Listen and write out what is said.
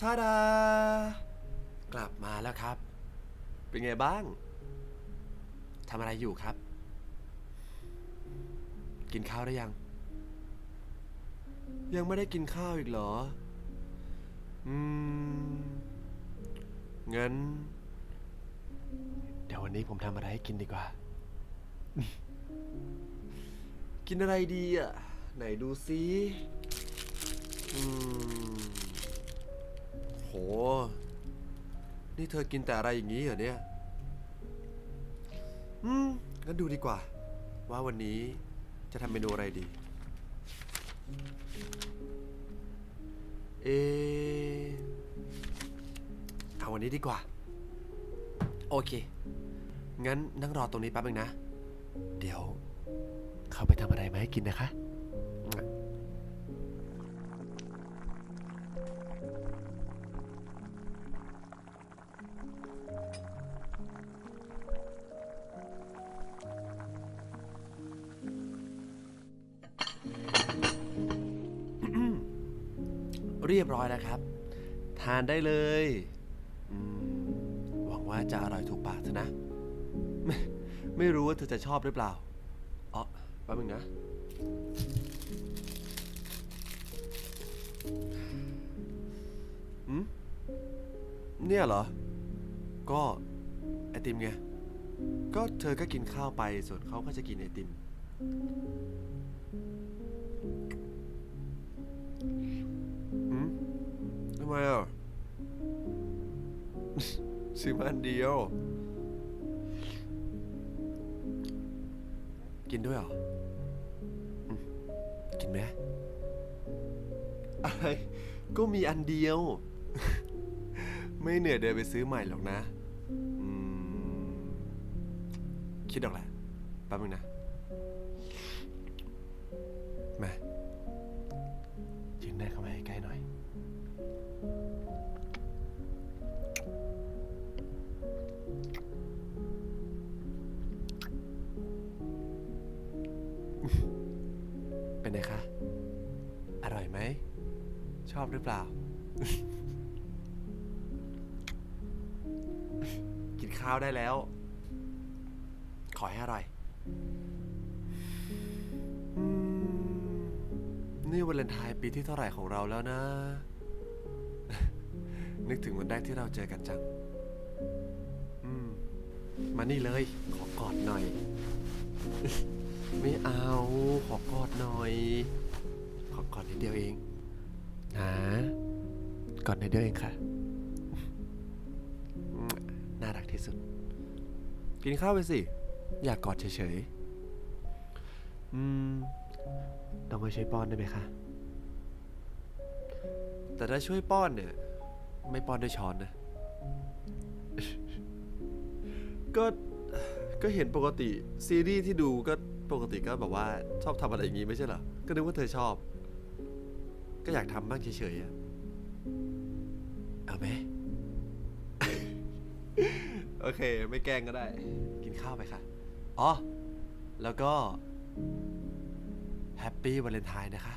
ทาดา กลับมาแล้วครับ เป็นไงบ้างทำอะไรอยู่ครับ กินข้าวได้ยัง ยังไม่ได้กินข้าวอีกเหรอ อืมงั้น เดี๋ยววันนี้ผมทำอะไรให้กินดีกว่า กินอะไรดีอะ ไหนดูซิอืมโห นี่เธอกินแต่อะไรอย่างนี้เหรอเนี่ย อืม งั้นดูดีกว่า ว่าวันนี้จะทำเมนูอะไรดี เอะเอาวันนี้ดีกว่า โอเค งั้นนั่งรอตรงนี้แป๊บนึงนะ เดี๋ยว เขาไปทำอะไรมาให้กินนะคะ เรียบร้อยแล้วครับ ทานได้เลยอืมหวังว่าจะอร่อยถูกปากเธอนะ ไม่ไม่รู้ว่าเธอจะชอบหรือเปล่าอ๋อ แป๊บนึงนะอืม เนี่ยเหรอ ก็ไอติมไง ก็เธอก็กินข้าวไป ส่วนเขาก็จะกินไอติมอืมทำไมอะ ซื้อมาอันเดียว กินด้วยเหรอ กินไหมอะไรก็มีอันเดียว ไม่เหนื่อยเดินไปซื้อใหม่หรอกนะ อืม คิดออกแหละแป๊บนึงนะ เป็นไงคะ อร่อยไหม ชอบหรือเปล่า กินข้าวได้แล้ว ขอให้อร่อยอืมนี่วันเลนไทน์ปีที่เท่าไหร่ของเราแล้วนะ นึกถึงวันแรกที่เราเจอกันจัง อืม มานี่เลย ขอกอดหน่อย ไม่เอา ขอกอดหน่อย ขอกอดนิดเดียวเองนะกอดนิดเดียวเองค่ะ น่ารักที่สุด กินข้าวไปสิ อยากกอดเฉยๆ อืม ต้องมาช่วยป้อนได้ไหมคะ แต่ถ้าช่วยป้อนเนี่ย ไม่ป้อนด้วยช้อนนะ ก็ ก็เห็นปกติซีรีส์ที่ดูก็ปกติก็แบบว่าชอบทำอะไรอย่างงี้ไม่ใช่เหรอ ก็นึกว่าเธอชอบ ก็อยากทำบ้างเฉยๆอะเอาไหม โอเค ไม่แกล้งก็ได้ กินข้าวไปค่ะ อ๋อ แล้วก็แฮปปี้วาเลนไทน์นะคะ